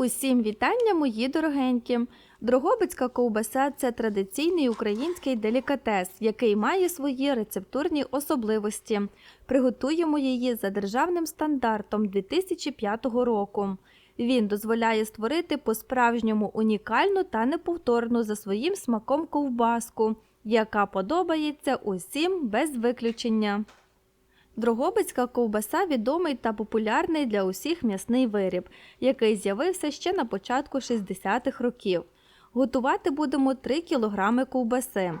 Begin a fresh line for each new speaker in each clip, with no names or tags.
Усім вітання, мої дорогенькі! Дрогобицька ковбаса це традиційний український делікатес, який має свої рецептурні особливості. Приготуємо її за державним стандартом 2005 року. Він дозволяє створити по-справжньому унікальну та неповторну за своїм смаком ковбаску, яка подобається усім без виключення. Дрогобицька ковбаса відомий та популярний для усіх м'ясний виріб, який з'явився ще на початку 60-х років. Готувати будемо 3 кг ковбаси.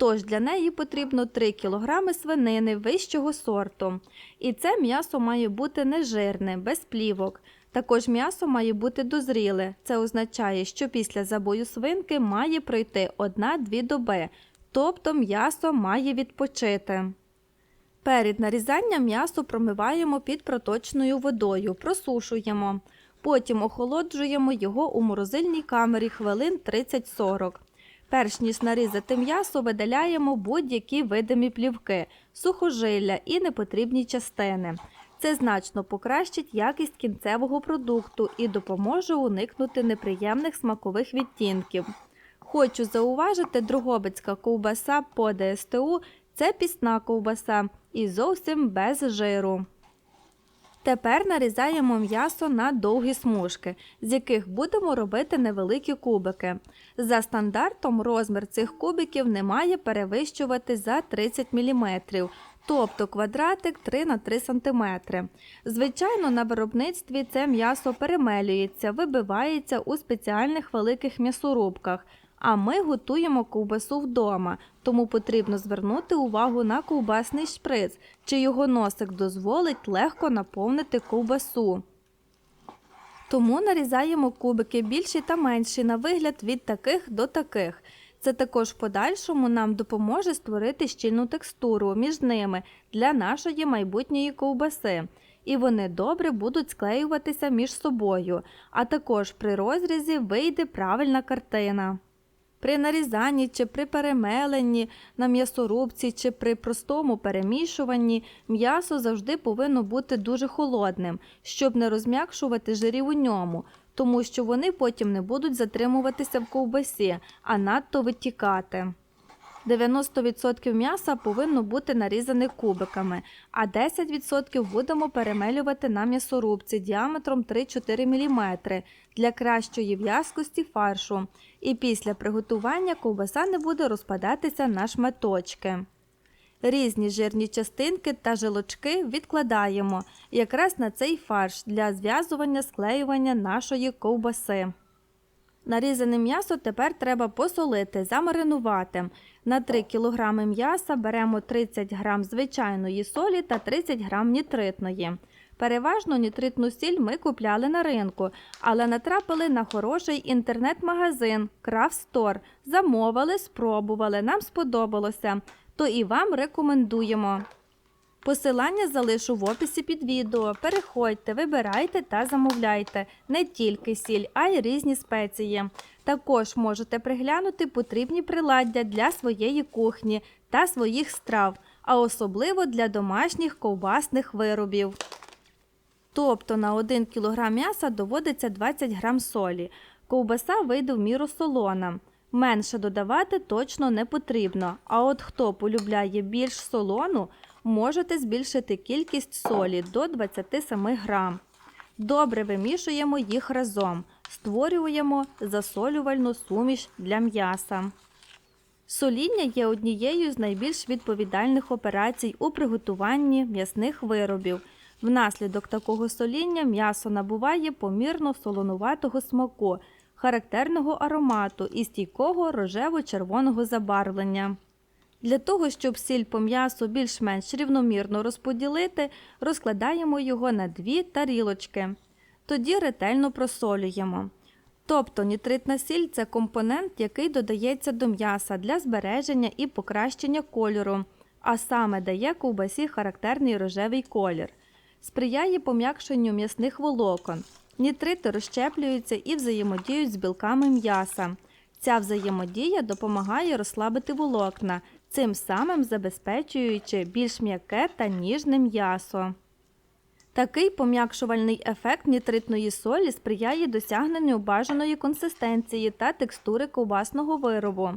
Тож для неї потрібно 3 кг свинини вищого сорту. І це м'ясо має бути нежирне, без плівок. Також м'ясо має бути дозріле. Це означає, що після забою свинки має пройти 1-2 доби, тобто м'ясо має відпочити. Перед нарізанням м'ясо промиваємо під проточною водою, просушуємо. Потім охолоджуємо його у морозильній камері хвилин 30-40. Перш ніж нарізати м'ясо, видаляємо будь-які видимі плівки, сухожилля і непотрібні частини. Це значно покращить якість кінцевого продукту і допоможе уникнути неприємних смакових відтінків. Хочу зауважити, Дрогобицька ковбаса по ДСТУ це пісна ковбаса і зовсім без жиру. Тепер нарізаємо м'ясо на довгі смужки, з яких будемо робити невеликі кубики. За стандартом розмір цих кубиків не має перевищувати за 30 мм, тобто квадратик 3 на 3 см. Звичайно, на виробництві це м'ясо перемелюється, вибивається у спеціальних великих м'ясорубках. А ми готуємо ковбасу вдома, тому потрібно звернути увагу на ковбасний шприц, чи його носик дозволить легко наповнити ковбасу. Тому нарізаємо кубики більші та менші на вигляд від таких до таких. Це також в подальшому нам допоможе створити щільну текстуру між ними для нашої майбутньої ковбаси. І вони добре будуть склеюватися між собою, а також при розрізі вийде правильна картина. При нарізанні чи при перемеленні на м'ясорубці чи при простому перемішуванні м'ясо завжди повинно бути дуже холодним, щоб не розм'якшувати жирів у ньому, тому що вони потім не будуть затримуватися в ковбасі, а надто витікати. 90% м'яса повинно бути нарізане кубиками, а 10% будемо перемелювати на м'ясорубці діаметром 3-4 мм для кращої в'язкості фаршу. І після приготування ковбаса не буде розпадатися на шматочки. Різні жирні частинки та жилочки відкладаємо якраз на цей фарш для зв'язування склеювання нашої ковбаси. Нарізане м'ясо тепер треба посолити, замаринувати. На 3 кг м'яса беремо 30 г звичайної солі та 30 г нітритної. Переважно нітритну сіль ми купляли на ринку, але натрапили на хороший інтернет-магазин Store. Замовили, спробували, нам сподобалося, то і вам рекомендуємо. Посилання залишу в описі під відео. Переходьте, вибирайте та замовляйте не тільки сіль, а й різні спеції. Також можете приглянути потрібні приладдя для своєї кухні та своїх страв, а особливо для домашніх ковбасних виробів. Тобто на 1 кг м'яса доводиться 20 г солі. Ковбаса вийде в міру солона. Менше додавати точно не потрібно. А от хто полюбляє більш солону, можете збільшити кількість солі до 27 грам. Добре вимішуємо їх разом, створюємо засолювальну суміш для м'яса. Соління є однією з найбільш відповідальних операцій у приготуванні м'ясних виробів. Внаслідок такого соління м'ясо набуває помірно солонуватого смаку, характерного аромату і стійкого рожево-червоного забарвлення. Для того, щоб сіль по м'ясу більш-менш рівномірно розподілити, розкладаємо його на дві тарілочки. Тоді ретельно просолюємо. Тобто нітритна сіль це компонент, який додається до м'яса для збереження і покращення кольору, а саме дає ковбасі характерний рожевий колір. Сприяє пом'якшенню м'ясних волокон. Нітрити розщеплюються і взаємодіють з білками м'яса. Ця взаємодія допомагає розслабити волокна, цим самим забезпечуючи більш м'яке та ніжне м'ясо. Такий пом'якшувальний ефект нітритної солі сприяє досягненню бажаної консистенції та текстури ковбасного виробу.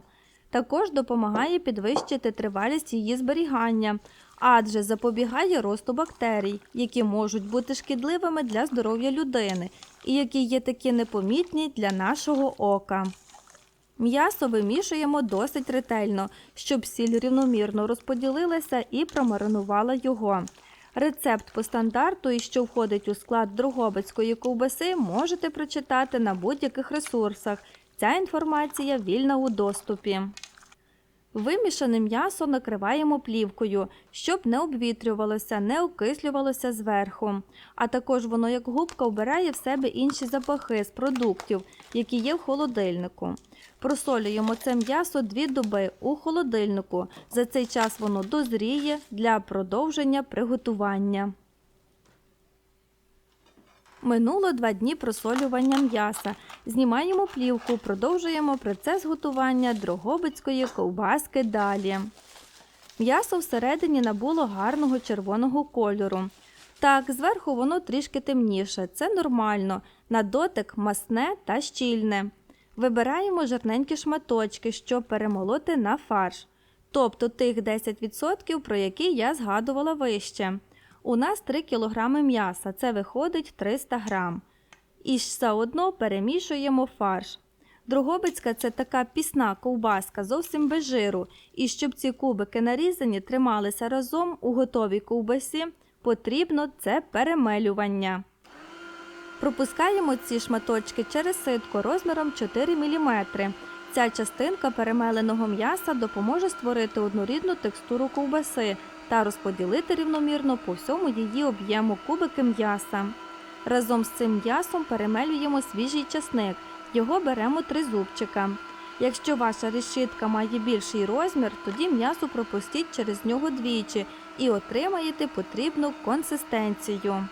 Також допомагає підвищити тривалість її зберігання, адже запобігає росту бактерій, які можуть бути шкідливими для здоров'я людини і які є такі непомітні для нашого ока. М'ясо вимішуємо досить ретельно, щоб сіль рівномірно розподілилася і промаринувала його. Рецепт по стандарту і що входить у склад Другобицької ковбаси, можете прочитати на будь-яких ресурсах. Ця інформація вільна у доступі. Вимішане м'ясо накриваємо плівкою, щоб не обвітрювалося, не окислювалося зверху. А також воно, як губка, вбирає в себе інші запахи з продуктів, які є в холодильнику. Просолюємо це м'ясо дві доби у холодильнику. За цей час воно дозріє для продовження приготування. Минуло два дні просолювання м'яса. Знімаємо плівку, продовжуємо процес готування дрогобицької ковбаски далі. М'ясо всередині набуло гарного червоного кольору. Так, зверху воно трішки темніше. Це нормально. На дотик масне та щільне. Вибираємо жирненькі шматочки, щоб перемолоти на фарш. Тобто тих 10%, про які я згадувала вище. У нас 3 кг м'яса, це виходить 300 г. І ж заодно перемішуємо фарш. Другобицька це така пісна ковбаска, зовсім без жиру. І щоб ці кубики нарізані трималися разом у готовій ковбасі, потрібно це перемелювання. Пропускаємо ці шматочки через ситку розміром 4 мм. Ця частинка перемеленого м'яса допоможе створити однорідну текстуру ковбаси та розподілити рівномірно по всьому її об'єму кубики м'яса. Разом з цим м'ясом перемелюємо свіжий часник. Його беремо три зубчика. Якщо ваша решітка має більший розмір, тоді м'ясо пропустіть через нього двічі і отримаєте потрібну консистенцію.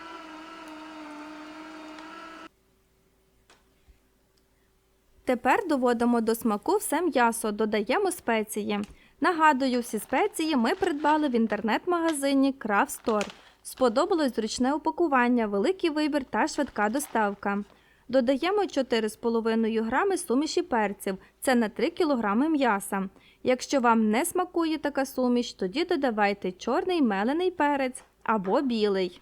Тепер доводимо до смаку все м'ясо, додаємо спеції. Нагадую, всі спеції ми придбали в інтернет-магазині Store. Сподобалось зручне упакування, великий вибір та швидка доставка. Додаємо 4,5 грами суміші перців, це на 3 кг м'яса. Якщо вам не смакує така суміш, тоді додавайте чорний мелений перець або білий.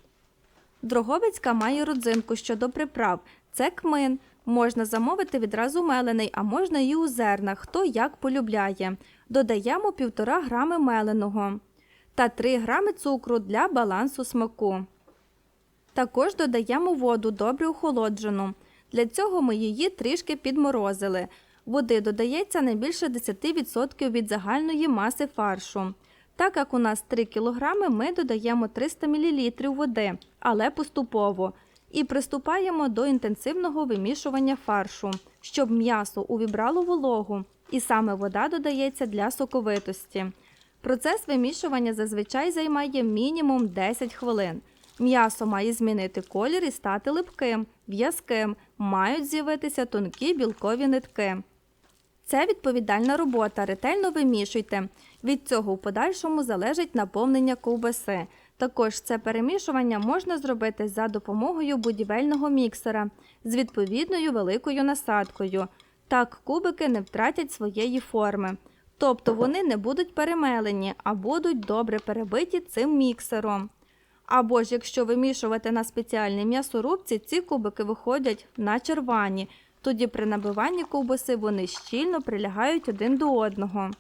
Дроговицька має родзинку щодо приправ. Це кмин. Можна замовити відразу мелений, а можна і у зернах, хто як полюбляє. Додаємо 1,5 грами меленого та 3 грами цукру для балансу смаку. Також додаємо воду добре охолоджену. Для цього ми її трішки підморозили. Води додається не більше 10% від загальної маси фаршу. Так як у нас 3 кг, ми додаємо 300 мл води, але поступово. І приступаємо до інтенсивного вимішування фаршу, щоб м'ясо увібрало вологу, і саме вода додається для соковитості. Процес вимішування зазвичай займає мінімум 10 хвилин. М'ясо має змінити колір і стати липким, в'язким, мають з'явитися тонкі білкові нитки. Це відповідальна робота, ретельно вимішуйте. Від цього в подальшому залежить наповнення ковбаси. Також це перемішування можна зробити за допомогою будівельного міксера з відповідною великою насадкою. Так кубики не втратять своєї форми. Тобто вони не будуть перемелені, а будуть добре перебиті цим міксером. Або ж якщо вимішувати на спеціальній м'ясорубці, ці кубики виходять на червані. Тоді при набиванні ковбаси вони щільно прилягають один до одного.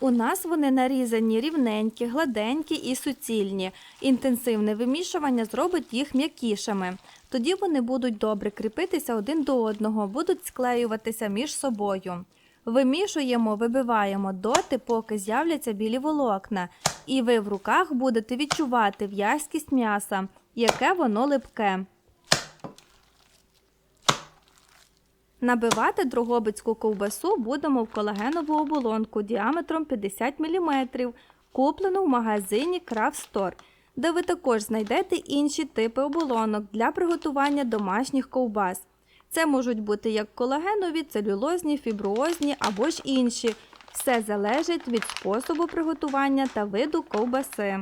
У нас вони нарізані рівненькі, гладенькі і суцільні. Інтенсивне вимішування зробить їх м'якішими. Тоді вони будуть добре кріпитися один до одного, будуть склеюватися між собою. Вимішуємо, вибиваємо доти, поки з'являться білі волокна, і ви в руках будете відчувати в'язкість м'яса, яке воно липке. Набивати дрогобицьку ковбасу будемо в колагенову оболонку діаметром 50 мм, куплену в магазині Store, де ви також знайдете інші типи оболонок для приготування домашніх ковбас. Це можуть бути як колагенові, целюлозні, фіброозні або ж інші. Все залежить від способу приготування та виду ковбаси.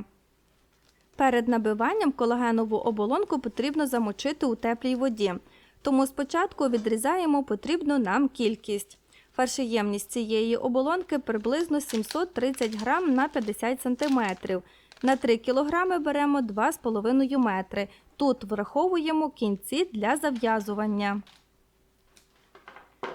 Перед набиванням колагенову оболонку потрібно замочити у теплій воді. Тому спочатку відрізаємо потрібну нам кількість. Фаршеємність цієї оболонки приблизно 730 грам на 50 см. На 3 кг беремо 2,5 метри. Тут враховуємо кінці для зав'язування.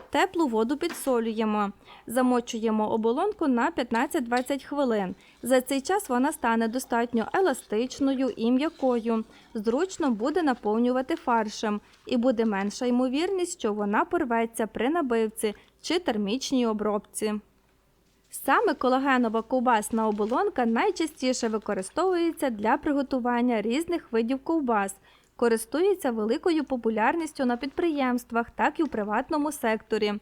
Теплу воду підсолюємо. Замочуємо оболонку на 15-20 хвилин. За цей час вона стане достатньо еластичною і м'якою. Зручно буде наповнювати фаршем і буде менша ймовірність, що вона порветься при набивці чи термічній обробці. Саме колагенова ковбасна оболонка найчастіше використовується для приготування різних видів ковбас, користується великою популярністю на підприємствах, так і в приватному секторі.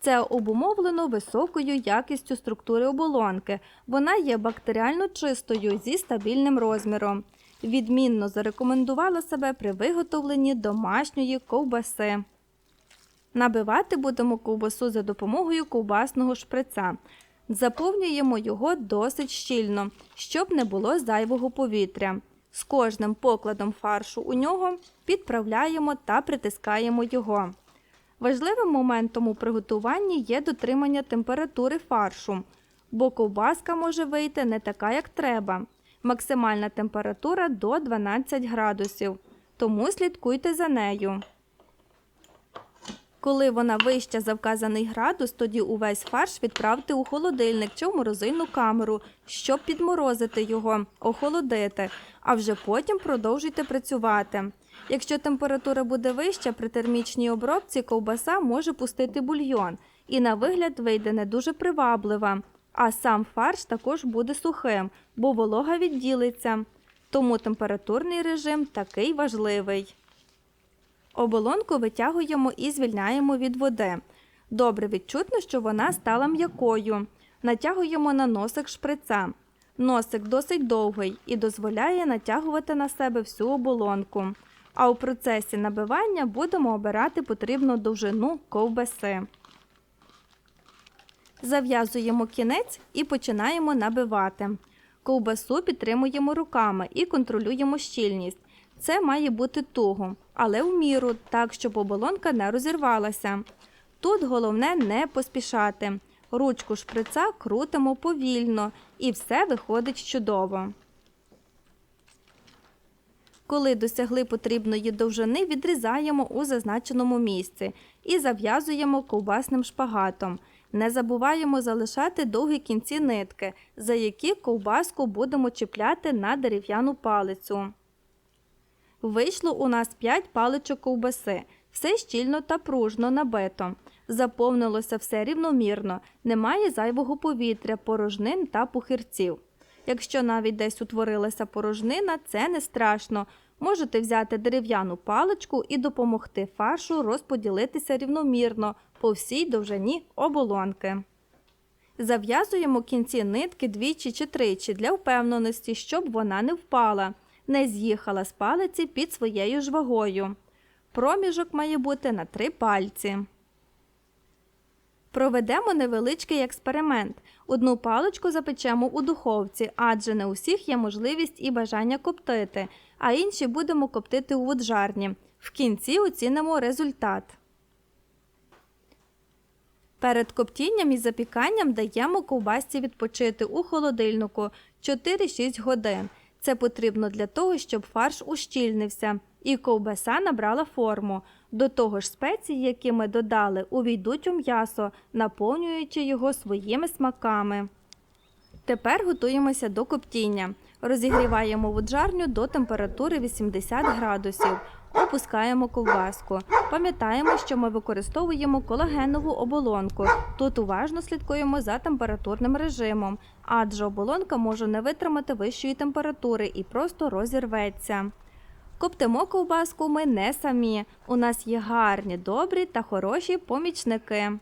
Це обумовлено високою якістю структури оболонки. Вона є бактеріально чистою зі стабільним розміром. Відмінно зарекомендувала себе при виготовленні домашньої ковбаси. Набивати будемо ковбасу за допомогою ковбасного шприца. Заповнюємо його досить щільно, щоб не було зайвого повітря. З кожним покладом фаршу у нього підправляємо та притискаємо його. Важливим моментом у приготуванні є дотримання температури фаршу, бо ковбаска може вийти не така, як треба. Максимальна температура до 12 градусів, тому слідкуйте за нею. Коли вона вища за вказаний градус, тоді увесь фарш відправте у холодильник чи в морозильну камеру, щоб підморозити його, охолодити, а вже потім продовжуйте працювати. Якщо температура буде вища, при термічній обробці ковбаса може пустити бульйон і на вигляд вийде не дуже приваблива, а сам фарш також буде сухим, бо волога відділиться. Тому температурний режим такий важливий. Оболонку витягуємо і звільняємо від води. Добре відчутно, що вона стала м'якою. Натягуємо на носик шприца. Носик досить довгий і дозволяє натягувати на себе всю оболонку. А у процесі набивання будемо обирати потрібну довжину ковбаси. Зав'язуємо кінець і починаємо набивати. Ковбасу підтримуємо руками і контролюємо щільність. Це має бути туго, але в міру, так, щоб оболонка не розірвалася. Тут головне не поспішати. Ручку шприца крутимо повільно і все виходить чудово. Коли досягли потрібної довжини, відрізаємо у зазначеному місці і зав'язуємо ковбасним шпагатом. Не забуваємо залишати довгі кінці нитки, за які ковбаску будемо чіпляти на дерев'яну палицю. Вийшло у нас 5 паличок ковбаси. Все щільно та пружно набито. Заповнилося все рівномірно, немає зайвого повітря, порожнин та пухирців. Якщо навіть десь утворилася порожнина, це не страшно. Можете взяти дерев'яну паличку і допомогти фаршу розподілитися рівномірно по всій довжині оболонки. Зав'язуємо кінці нитки двічі чи тричі для впевненості, щоб вона не впала, не з'їхала з палиці під своєю ж вагою. Проміжок має бути на три пальці. Проведемо невеличкий експеримент. Одну паличку запечемо у духовці, адже не у всіх є можливість і бажання коптити, а інші будемо коптити у воджарні. В кінці оцінимо результат. Перед коптінням і запіканням даємо ковбасці відпочити у холодильнику 4-6 годин. Це потрібно для того, щоб фарш ущільнився і ковбаса набрала форму. До того ж спеції, які ми додали, увійдуть у м'ясо, наповнюючи його своїми смаками. Тепер готуємося до коптіння. Розігріваємо воджарню до температури 80 градусів. Опускаємо ковбаску. Пам'ятаємо, що ми використовуємо колагенову оболонку. Тут уважно слідкуємо за температурним режимом, адже оболонка може не витримати вищої температури і просто розірветься. Коптимо ковбаску ми не самі. У нас є гарні, добрі та хороші помічники.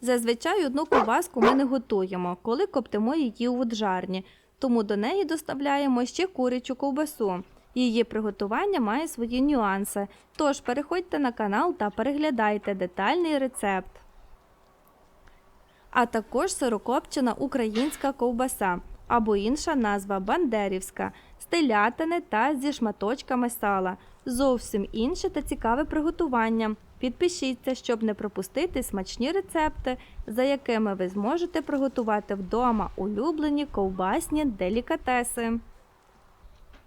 Зазвичай одну ковбаску ми не готуємо, коли коптимо її у воджарні, тому до неї доставляємо ще курячу ковбасу. Її приготування має свої нюанси, тож переходьте на канал та переглядайте детальний рецепт. А також сирокопчена українська ковбаса. або інша назва бандерівська, з та зі шматочками сала. Зовсім інше та цікаве приготування. Підпишіться, щоб не пропустити смачні рецепти, за якими ви зможете приготувати вдома улюблені ковбасні делікатеси.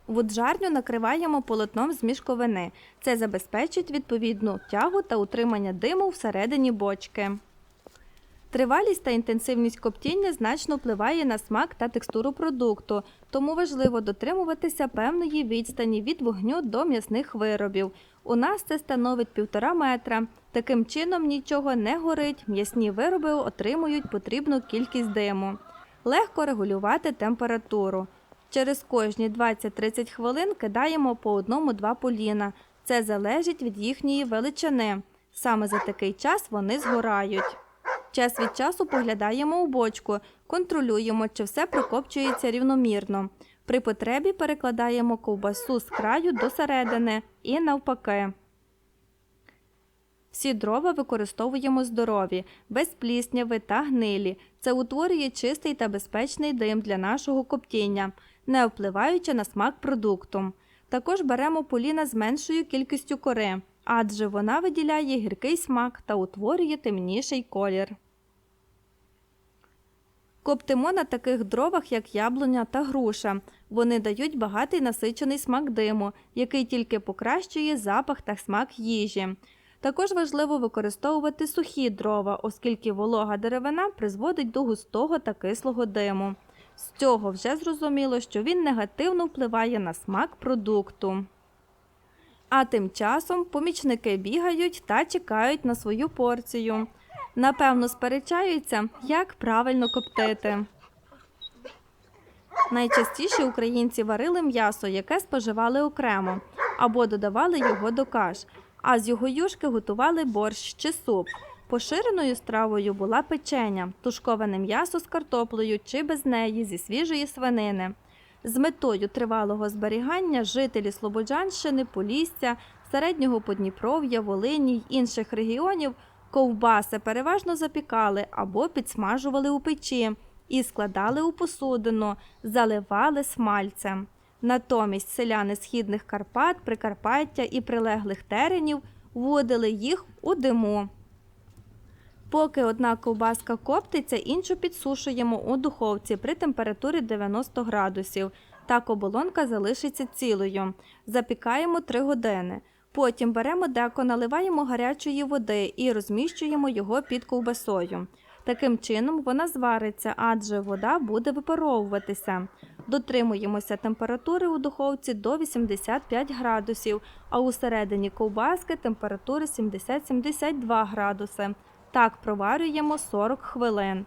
Вуджарню накриваємо полотном з мішковини. Це забезпечить відповідну тягу та утримання диму всередині бочки. Тривалість та інтенсивність коптіння значно впливає на смак та текстуру продукту, тому важливо дотримуватися певної відстані від вогню до м'ясних виробів. У нас це становить півтора метра. Таким чином нічого не горить, м'ясні вироби отримують потрібну кількість диму. Легко регулювати температуру. Через кожні 20-30 хвилин кидаємо по одному-два поліна. Це залежить від їхньої величини. Саме за такий час вони згорають. Час від часу поглядаємо у бочку, контролюємо, чи все прикопчується рівномірно. При потребі перекладаємо ковбасу з краю до середини і навпаки. Всі дрова використовуємо здорові, без плісняви та гнилі. Це утворює чистий та безпечний дим для нашого коптіння, не впливаючи на смак продукту. Також беремо поліна з меншою кількістю кори, адже вона виділяє гіркий смак та утворює темніший колір. Коптимо на таких дровах, як яблуня та груша. Вони дають багатий насичений смак диму, який тільки покращує запах та смак їжі. Також важливо використовувати сухі дрова, оскільки волога деревина призводить до густого та кислого диму. З цього вже зрозуміло, що він негативно впливає на смак продукту. А тим часом помічники бігають та чекають на свою порцію. Напевно, сперечаються, як правильно коптити. Найчастіше українці варили м'ясо, яке споживали окремо, або додавали його до каш, а з його юшки готували борщ чи суп. Поширеною стравою була печеня, тушковане м'ясо з картоплею чи без неї зі свіжої свинини. З метою тривалого зберігання жителі Слободжанщини, Полісся, Середнього Подніпров'я, Волині й інших регіонів ковбаси переважно запікали або підсмажували у печі і складали у посудину, заливали смальцем. Натомість селяни східних Карпат, Прикарпаття і прилеглих теренів вводили їх у диму. Поки одна ковбаска коптиться, іншу підсушуємо у духовці при температурі 90 градусів. Так оболонка залишиться цілою. Запікаємо 3 години. Потім беремо деко, наливаємо гарячої води і розміщуємо його під ковбасою. Таким чином вона звариться, адже вода буде випаровуватися. Дотримуємося температури у духовці до 85 градусів, а у середині ковбаски температури 70-72 градуси. Так проварюємо 40 хвилин.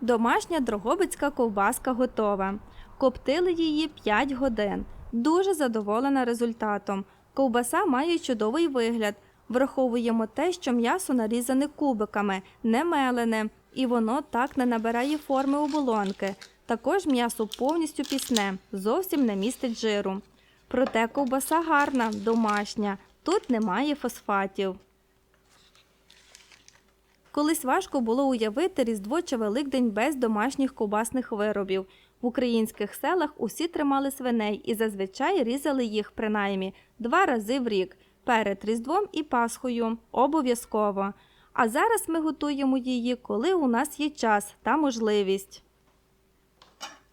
Домашня дрогобицька ковбаска готова. Коптили її 5 годин. Дуже задоволена результатом. Ковбаса має чудовий вигляд. Враховуємо те, що м'ясо нарізане кубиками, не мелене, і воно так не набирає форми оболонки. Також м'ясо повністю пісне, зовсім не містить жиру. Проте ковбаса гарна, домашня, тут немає фосфатів. Колись важко було уявити Різдво чи Великдень без домашніх ковбасних виробів. В українських селах усі тримали свиней і зазвичай різали їх принаймні два рази в рік перед Різдвом і Пасхою обов'язково. А зараз ми готуємо її, коли у нас є час та можливість.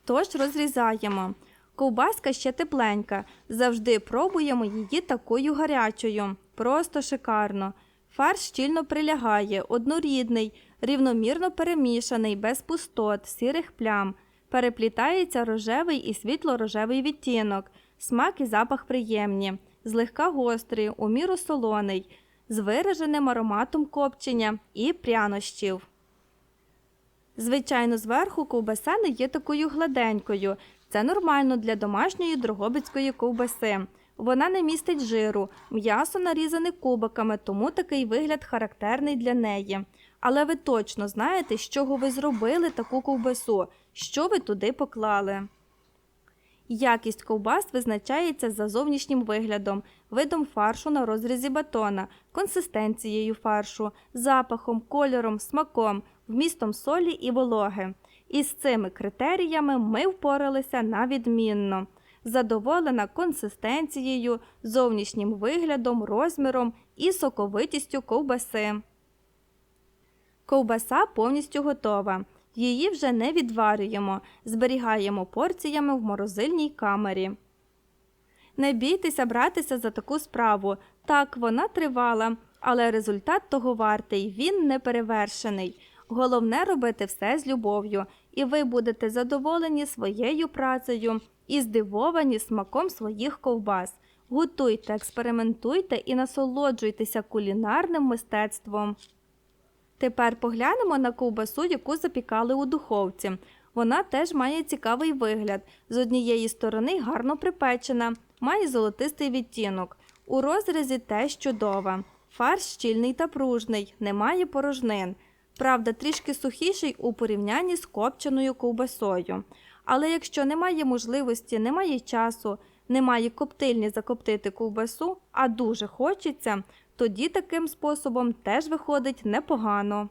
Тож розрізаємо. Ковбаска ще тепленька. Завжди пробуємо її такою гарячою. Просто шикарно. Фарш щільно прилягає, однорідний, рівномірно перемішаний, без пустот, сірих плям. Переплітається рожевий і світло-рожевий відтінок, смак і запах приємні, злегка гострий, у міру солоний, з вираженим ароматом копчення і прянощів. Звичайно, зверху ковбаса не є такою гладенькою. Це нормально для домашньої дрогобицької ковбаси. Вона не містить жиру, м'ясо нарізане кубиками, тому такий вигляд характерний для неї. Але ви точно знаєте, з чого ви зробили таку ковбасу, що ви туди поклали. Якість ковбас визначається за зовнішнім виглядом, видом фаршу на розрізі батона, консистенцією фаршу, запахом, кольором, смаком, вмістом солі і вологи. І з цими критеріями ми впоралися на відмінно. Задоволена консистенцією, зовнішнім виглядом, розміром і соковитістю ковбаси. Ковбаса повністю готова. Її вже не відварюємо, зберігаємо порціями в морозильній камері. Не бійтеся братися за таку справу. Так, вона тривала, але результат того вартий, він не перевершений. Головне робити все з любов'ю, і ви будете задоволені своєю працею і здивовані смаком своїх ковбас. Готуйте, експериментуйте і насолоджуйтеся кулінарним мистецтвом. Тепер поглянемо на ковбасу, яку запікали у духовці. Вона теж має цікавий вигляд. З однієї сторони гарно припечена, має золотистий відтінок. У розрізі теж чудова. Фарш щільний та пружний, немає порожнин. Правда, трішки сухіший у порівнянні з копченою ковбасою. Але якщо немає можливості, немає часу, немає коптильні закоптити ковбасу, а дуже хочеться, тоді таким способом теж виходить непогано.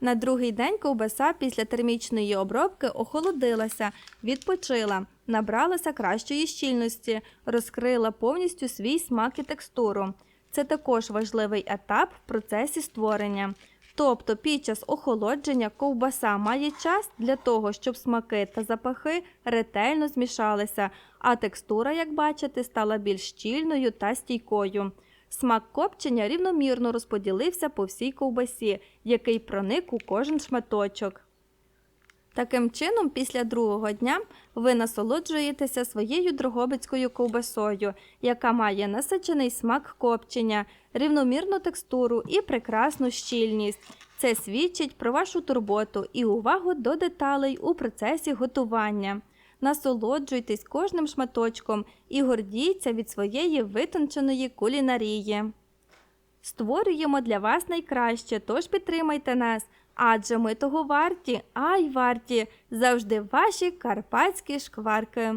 На другий день ковбаса після термічної обробки охолодилася, відпочила, набралася кращої щільності, розкрила повністю свій смак і текстуру. Це також важливий етап в процесі створення. Тобто під час охолодження ковбаса має час для того, щоб смаки та запахи ретельно змішалися, а текстура, як бачите, стала більш щільною та стійкою. Смак копчення рівномірно розподілився по всій ковбасі, який проник у кожен шматочок. Таким чином, після другого дня ви насолоджуєтеся своєю дрогобицькою ковбасою, яка має насичений смак копчення, рівномірну текстуру і прекрасну щільність. Це свідчить про вашу турботу і увагу до деталей у процесі готування. Насолоджуйтесь кожним шматочком і гордіться від своєї витонченої кулінарії. Створюємо для вас найкраще, тож підтримайте нас, адже ми того варті, ай варті, завжди ваші карпатські шкварки.